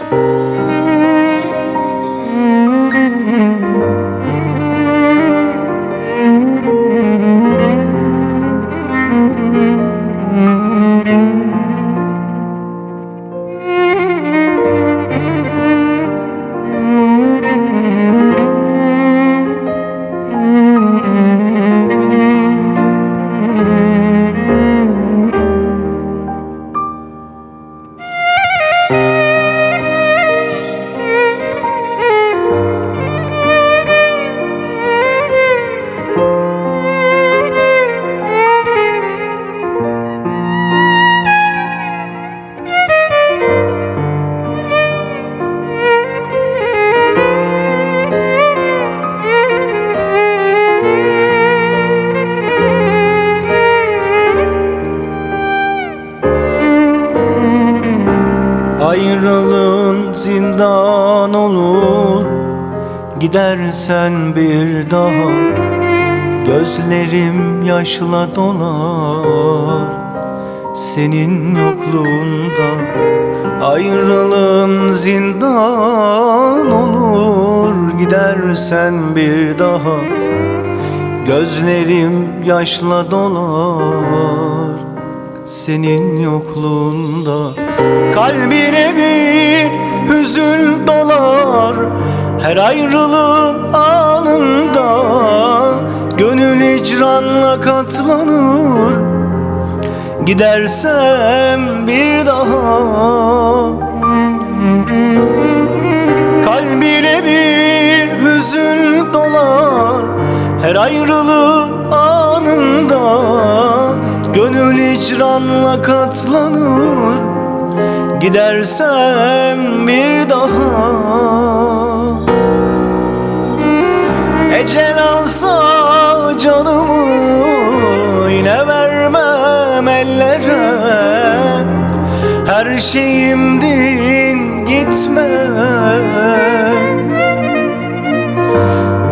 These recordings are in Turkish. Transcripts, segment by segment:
Música Ayrılığın zindan olur. Gidersen bir daha Gözlerim yaşla dolar. Senin yokluğunda Ayrılığın zindan olur. Gidersen bir daha Gözlerim yaşla dolar senin yokluğunda. Kalbine bir hüzün dolar Her ayrılığın anında. Gönül icranla katlanır Gidersem bir daha. Kalbine bir hüzün dolar Her ayrılığın Gönül icranla katlanır Gidersem bir daha. Ecel alsa canımı Yine vermem ellere. Her şeyimdin gitme.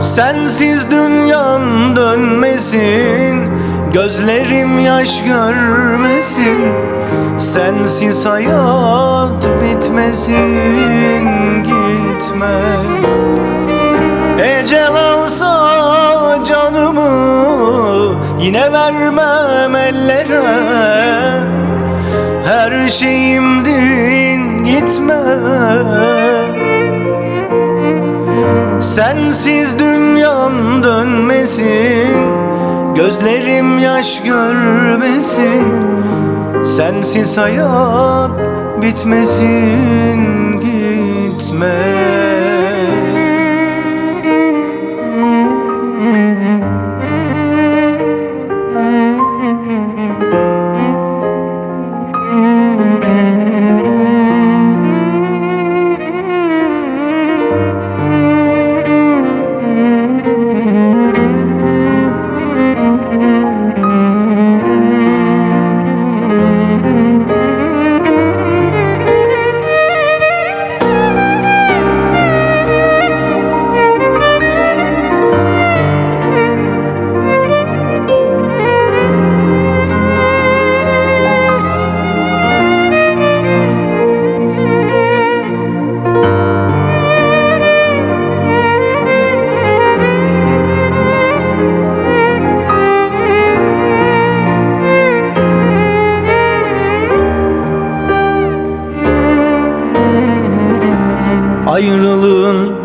Sensiz dünyam dönmesin Gözlerim yaş görmesin Sensiz hayat bitmesin Gitme Ecel alsa canımı Yine vermem ellere. Her şeyimdin gitme. Sensiz dünyam dönmesin Gözlerim yaş görmesin Sensiz hayat bitmesin gitme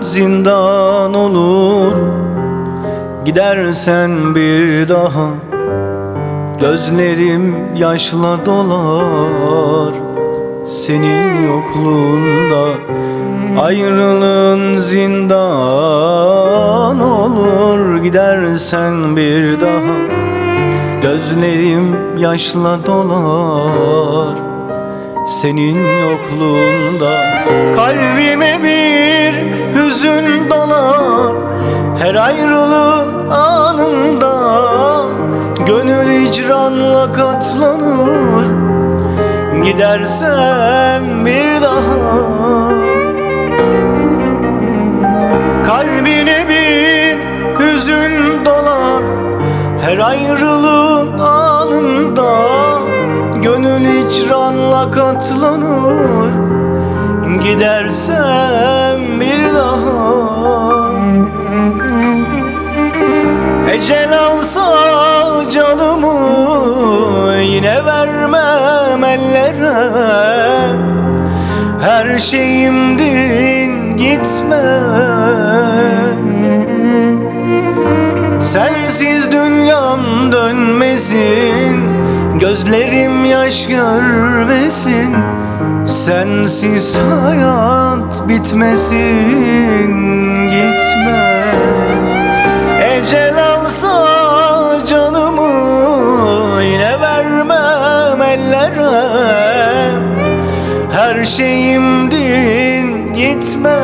zindan olur. Gidersen bir daha Gözlerim yaşla dolar. Senin yokluğunda Ayrılığın zindan olur. Gidersen bir daha Gözlerim yaşla dolar senin yokluğunda. Kalbime bir hüzün dolar Her ayrılığın anında. Gönül icranla katlanır Gidersem bir daha. Kalbine bir hüzün dolar Her ayrılığın anında Gönül icranla katlanır. Gidersem bir daha. Ecel alsa canımı yine vermem ellere. Her şeyimdin gitme Sensiz dünyam dönmesin Gözlerim yaş görmesin Sensiz hayat bitmesin Gitme Ecel alsa canımı Yine vermem ellere. Her şeyimdin gitme.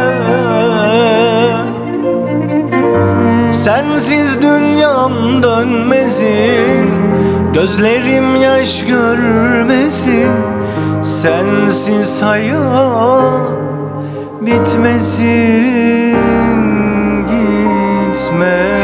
Sensiz dünyam dönmesin Gözlerim yaş görmesin Sensiz hayat bitmesin Gitme